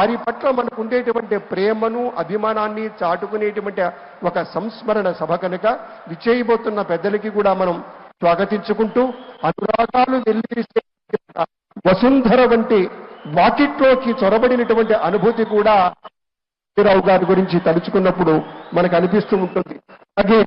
వారి పట్ల మనకు ఉండేటువంటి ప్రేమను అభిమానాన్ని చాటుకునేటువంటి ఒక సంస్మరణ సభ కనుక విచేయబోతున్న పెద్దలకి కూడా మనం స్వాగతించుకుంటూ అనురాగాలు వెల్లివిరిసే వసుంధర వంటి వాకిట్లోకి చొరబడినటువంటి అనుభూతి కూడా రావు గారి గురించి తలుచుకున్నప్పుడు మనకు అనిపిస్తూ ఉంటుంది. అలాగే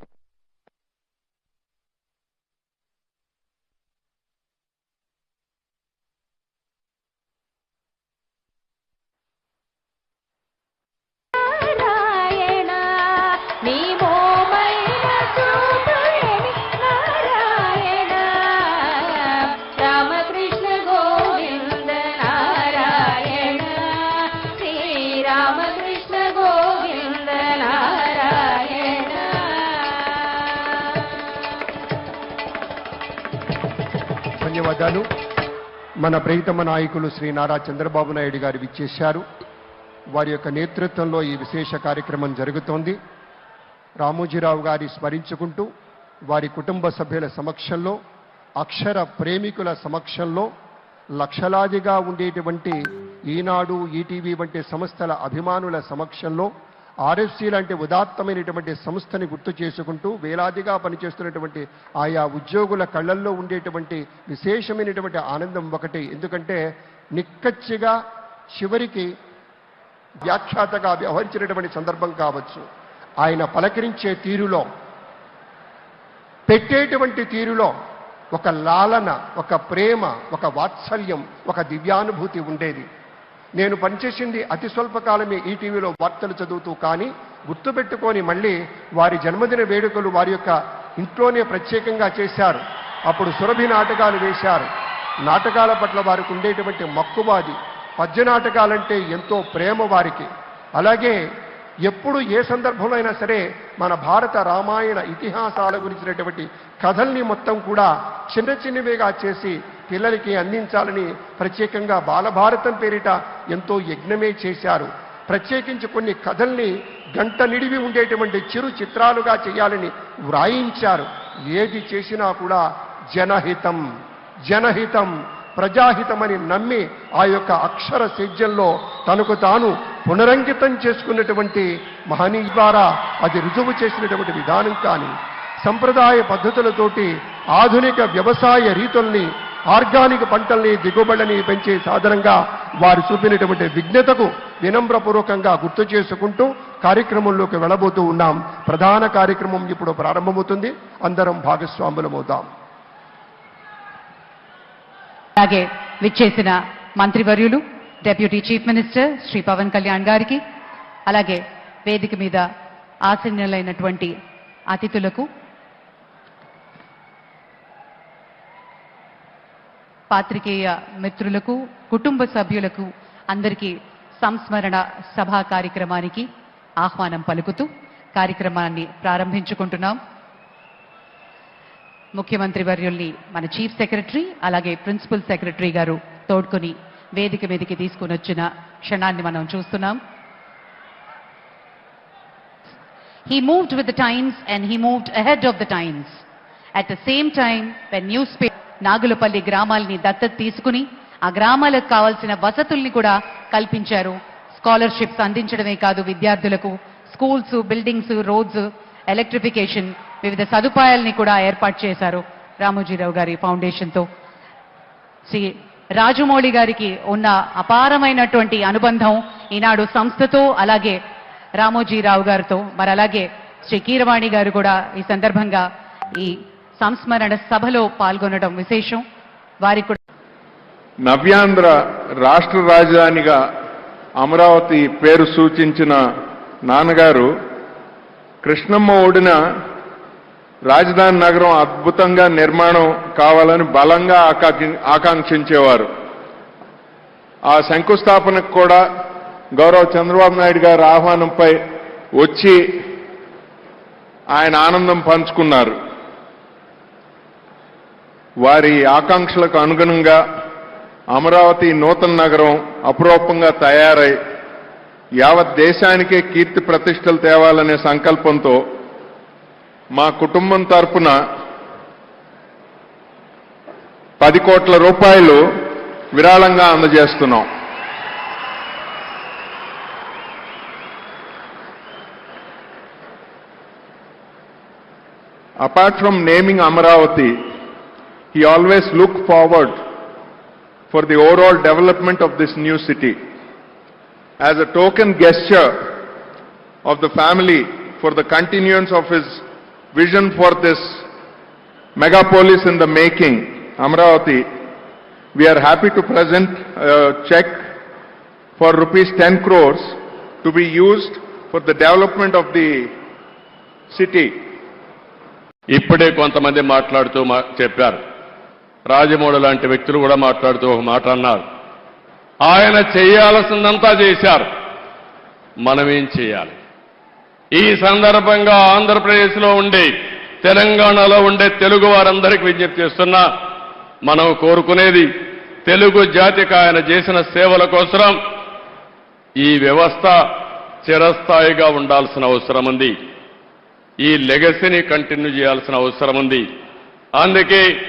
ధన్యవాదాలు. మన ప్రియతమ నాయకులు శ్రీ నారా చంద్రబాబు నాయుడు గారు విచ్చేశారు. వారి యొక్క నేతృత్వంలో ఈ విశేష కార్యక్రమం జరుగుతోంది. రామోజీరావు గారి స్మరించుకుంటూ వారి కుటుంబ సభ్యుల సమక్షంలో అక్షర ప్రేమికుల సమక్షంలో లక్షలాదిగా ఉండేటువంటి ఈనాడు ఈటీవీ వంటి సంస్థల అభిమానుల సమక్షంలో ఆర్ఎఫ్సి లాంటి ఉదాత్తమైనటువంటి సంస్థని గుర్తు చేసుకుంటూ వేలాదిగా పనిచేస్తున్నటువంటి ఆయా ఉద్యోగుల కళ్ళల్లో ఉండేటువంటి విశేషమైనటువంటి ఆనందం ఒకటి. ఎందుకంటే నిక్కచ్చిగా చివరికి వ్యాఖ్యాతగా వ్యవహరించినటువంటి సందర్భం కావచ్చు. ఆయన పలకరించే తీరులో పెట్టేటువంటి తీరులో ఒక లాలన ఒక ప్రేమ ఒక వాత్సల్యం ఒక దివ్యానుభూతి ఉండేది. నేను పనిచేసింది అతి స్వల్పకాలమే ఈటీవీలో వార్తలు చదువుతూ కానీ గుర్తుపెట్టుకొని మళ్ళీ వారి జన్మదిన వేడుకలు వారి యొక్క ఇంట్లోనే ప్రత్యేకంగా చేశారు. అప్పుడు సురభి నాటకాలు వేశారు. నాటకాల పట్ల వారికి ఉండేటువంటి మక్కువాది పద్య నాటకాలంటే ఎంతో ప్రేమ వారికి. అలాగే ఎప్పుడు ఏ సందర్భంలో అయినా సరే మన భారత రామాయణ ఇతిహాసాల గురించినటువంటి కథల్ని మొత్తం కూడా చిన్న చిన్నవిగా చేసి పిల్లలకి అందించాలని ప్రత్యేకంగా బాలభారతం పేరిట ఎంతో యజ్ఞమే చేశారు. ప్రత్యేకించి కొన్ని కథల్ని గంట నిడివి ఉండేటువంటి చిరు చిత్రాలుగా చేయాలని వ్రాయించారు. ఏది చేసినా కూడా జనహితం జనహితం ప్రజాహితమని నమ్మి ఆ యొక్క అక్షర సేద్యంలో తనకు తాను పునరంకితం చేసుకున్నటువంటి మహనీయ ద్వారా అది రుజువు చేసినటువంటి విధానం కానీ సంప్రదాయ పద్ధతులతోటి ఆధునిక వ్యవసాయ రీతుల్ని ఆర్గానిక్ పంటల్ని దిగుబడిని పెంచే సాధనంగా వారు చూపినటువంటి విజ్ఞతకు వినమ్రపూర్వకంగా గుర్తు చేసుకుంటూ కార్యక్రమంలోకి వెళ్ళబోతూ ఉన్నాం. ప్రధాన కార్యక్రమం ఇప్పుడు ప్రారంభమవుతుంది. అందరం భాగస్వాములమవుతాం అలాగే విచ్చేసిన మంత్రివర్యులు deputy chief minister Shri Pawan Kalyan గారికి అలాగే వేదిక మీద ఆసీనులైనటువంటి అతిథులకు పాత్రికేయ మిత్రులకు కుటుంబ సభ్యులకు అందరికీ సంస్మరణ సభా కార్యక్రమానికి ఆహ్వానం పలుకుతూ కార్యక్రమాన్ని ప్రారంభించుకుంటున్నాం ముఖ్యమంత్రి వర్యుల్ని మన చీఫ్ సెక్రటరీ అలాగే ప్రిన్సిపల్ సెక్రటరీ గారు తోడ్కొని వేదిక మీదకి తీసుకుని వచ్చిన క్షణాన్ని మనం చూస్తున్నాం He moved with the times and he moved ahead of the times. At the same time, when newspaper Nagulapalli గ్రామాల్ని దత్తత తీసుకుని ఆ గ్రామాలకు కావాల్సిన వసతుల్ని కూడా కల్పించారు. స్కాలర్షిప్స్ అందించడమే కాదు విద్యార్థులకు. స్కూల్స్ బిల్డింగ్స్ రోడ్స్ ఎలక్ట్రిఫికేషన్ వివిధ సదుపాయాల్ని కూడా ఏర్పాటు చేశారు రామోజీరావు గారి ఫౌండేషన్తో. శ్రీ రాజమౌళి గారికి ఉన్న అపారమైనటువంటి అనుబంధం ఈనాడు సంస్థతో అలాగే రామోజీరావు గారితో మరి అలాగే శ్రీ కీరవాణి గారు కూడా ఈ సందర్భంగా ఈ సంస్మరణ సభలో పాల్గొనడం విశేషం. వారికి కూడా నవ్యాంధ్ర రాష్ట్ర రాజధానిగా అమరావతి పేరు సూచించిన నాన్నగారు కృష్ణమ్మ ఒడిన రాజధాని నగరం అద్భుతంగా నిర్మాణం కావాలని బలంగా ఆకాంక్షించేవారు. ఆ శంకుస్థాపనకు కూడా గౌరవ చంద్రబాబు నాయుడు గారి ఆహ్వానంపై వచ్చి ఆయన ఆనందం పంచుకున్నారు. వారి ఆకాంక్షలకు అనుగుణంగా అమరావతి నూతన నగరం అపురూపంగా తయారై యావత్ దేశానికే కీర్తి ప్రతిష్టలు తేవాలనే సంకల్పంతో మా కుటుంబం తరఫున పది కోట్ల రూపాయలు విరాళంగా అందజేస్తున్నాం. Apart from naming Amaravati he always looked forward for the overall development of this new city. As a token gesture of the family for the continuance of his vision for this megapolis in the making, Amravati, we are happy to present a check for rupees 10 crores to be used for the development of the city. ఇప్పుడే కొంతమంది మాట్లాడుతూ చెప్పారు రాజమౌళి లాంటి వ్యక్తులు కూడా మాట్లాడుతూ ఒక మాట అన్నారు. ఆయన చేయాల్సిందంతా చేశారు. మనమేం చేయాలి? ఈ సందర్భంగా ఆంధ్రప్రదేశ్లో ఉండే తెలంగాణలో ఉండే తెలుగు వారందరికీ విజ్ఞప్తి చేస్తున్నా మనం కోరుకునేది తెలుగు జాతికి ఆయన చేసిన సేవల కోసం ఈ వ్యవస్థ చిరస్థాయిగా ఉండాల్సిన అవసరం ఉంది. ఈ లెగసీని కంటిన్యూ చేయాల్సిన అవసరం ఉంది. అందుకే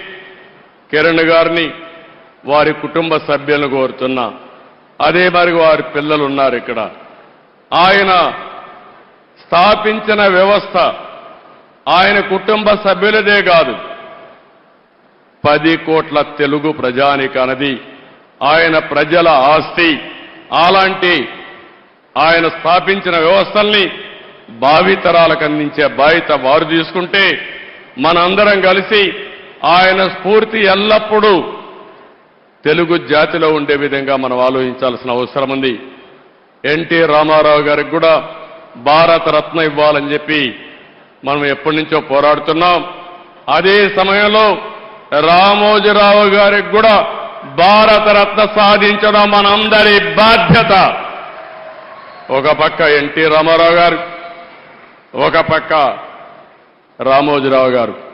కిరణ్ గారిని వారి కుటుంబ సభ్యులను కోరుతున్నా అదే మరి వారి పిల్లలు ఉన్నారు ఇక్కడ. ఆయన స్థాపించిన వ్యవస్థ ఆయన కుటుంబ సభ్యులదే కాదు. పది కోట్ల తెలుగు ప్రజానికనది ఆయన ప్రజల ఆస్తి. అలాంటి ఆయన స్థాపించిన వ్యవస్థల్ని భావితరాలకు అందించే బాధ్యత వారు తీసుకుంటే మనందరం కలిసి ఆయన స్ఫూర్తి ఎల్లప్పుడూ తెలుగు జాతిలో ఉండే విధంగా మనం ఆలోచించాల్సిన అవసరం ఉంది. ఎన్టీ రామారావు గారికి కూడా భారతరత్న ఇవ్వాలని చెప్పి మనం ఎప్పటి నుంచో పోరాడుతున్నాం. అదే సమయంలో రామోజీరావు గారికి కూడా భారతరత్న సాధించడం మనందరి బాధ్యత. ఒక పక్క ఎన్టీ రామారావు గారు ఒక పక్క రామోజీరావు గారు.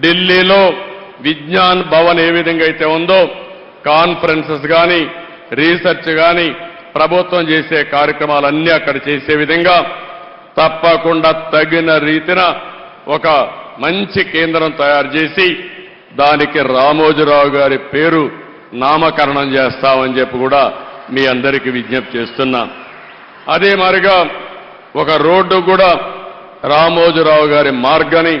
ఢిల్లీలో విజ్ఞాన్ భవన్ ఏ విధంగా అయితే ఉందో కాన్ఫరెన్సెస్ కానీ రీసెర్చ్ కానీ ప్రభుత్వం చేసే కార్యక్రమాలన్నీ అక్కడ చేసే విధంగా తప్పకుండా తగిన రీతిన ఒక మంచి కేంద్రం తయారు చేసి దానికి రామోజీరావు గారి పేరు నామకరణం చేస్తామని చెప్పి కూడా మీ అందరికీ విజ్ఞప్తి చేస్తున్నా. అదే మారిగా ఒక రోడ్డు కూడా రామోజీరావు గారి మార్గని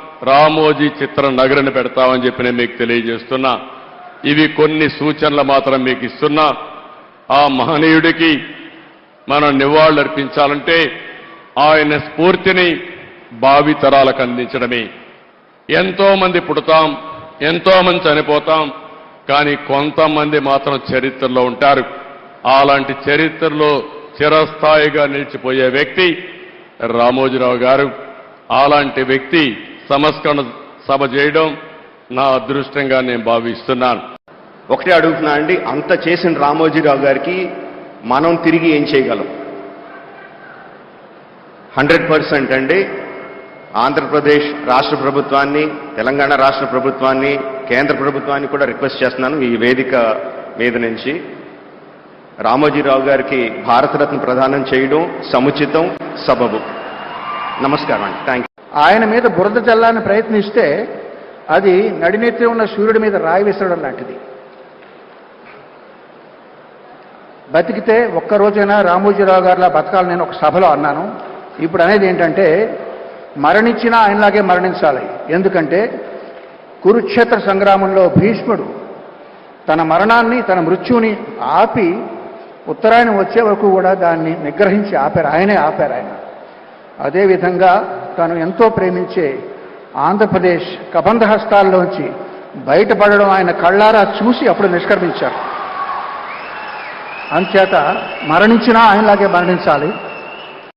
రామోజీ చిత్ర నగరిని పెడతామని చెప్పి నేను మీకు తెలియజేస్తున్నా. ఇవి కొన్ని సూచనలు మాత్రం మీకు ఇస్తున్నా. ఆ మహనీయుడికి మనం నివాళులర్పించాలంటే ఆయన స్ఫూర్తిని భావితరాలకు అందించడమే. ఎంతోమంది పుడతాం ఎంతోమంది చనిపోతాం కానీ కొంతమంది మాత్రం చరిత్రలో ఉంటారు. అలాంటి చరిత్రలో చిరస్థాయిగా నిలిచిపోయే వ్యక్తి రామోజీరావు గారు. అలాంటి వ్యక్తి సంస్కరణ సభ చేయడం నా అదృష్టంగా నేను భావిస్తున్నాను. ఒకటే అడుగుతున్నా అండి అంత చేసిన రామోజీరావు గారికి మనం తిరిగి ఏం చేయగలం? హండ్రెడ్ పర్సెంట్ అండి ఆంధ్రప్రదేశ్ రాష్ట్ర ప్రభుత్వాన్ని తెలంగాణ రాష్ట్ర ప్రభుత్వాన్ని కేంద్ర ప్రభుత్వాన్ని కూడా రిక్వెస్ట్ చేస్తున్నాను ఈ వేదిక మీద నుంచి. రామోజీరావు గారికి భారతరత్న ప్రదానం చేయడం సముచితం సబబు. నమస్కారం అండి థ్యాంక్ ఆయన మీద బురద చల్లాలని ప్రయత్నిస్తే అది నడినెత్తి ఉన్న సూర్యుడి మీద రాయి విసరడం లాంటిది. బతికితే ఒక్కరోజైనా రామోజీరావు గారిలా బతకాలని నేను ఒక సభలో అన్నాను. ఇప్పుడు అనేది ఏంటంటే మరణించినా ఆయనలాగే మరణించాలి. ఎందుకంటే కురుక్షేత్ర సంగ్రామంలో భీష్ముడు తన మరణాన్ని తన మృత్యువుని ఆపి ఉత్తరాయణం వచ్చే వరకు కూడా దాన్ని నిగ్రహించి ఆపారు. ఆయనే ఆపారు ఆయన. అదేవిధంగా తాను ఎంతో ప్రేమించే ఆంధ్రప్రదేశ్ కబంధ హస్తాల్లోంచి బయటపడడం ఆయన కళ్ళారా చూసి అప్పుడు నిష్క్రమించారు. అంచేత మరణించినా ఆయనలాగే మరణించాలి.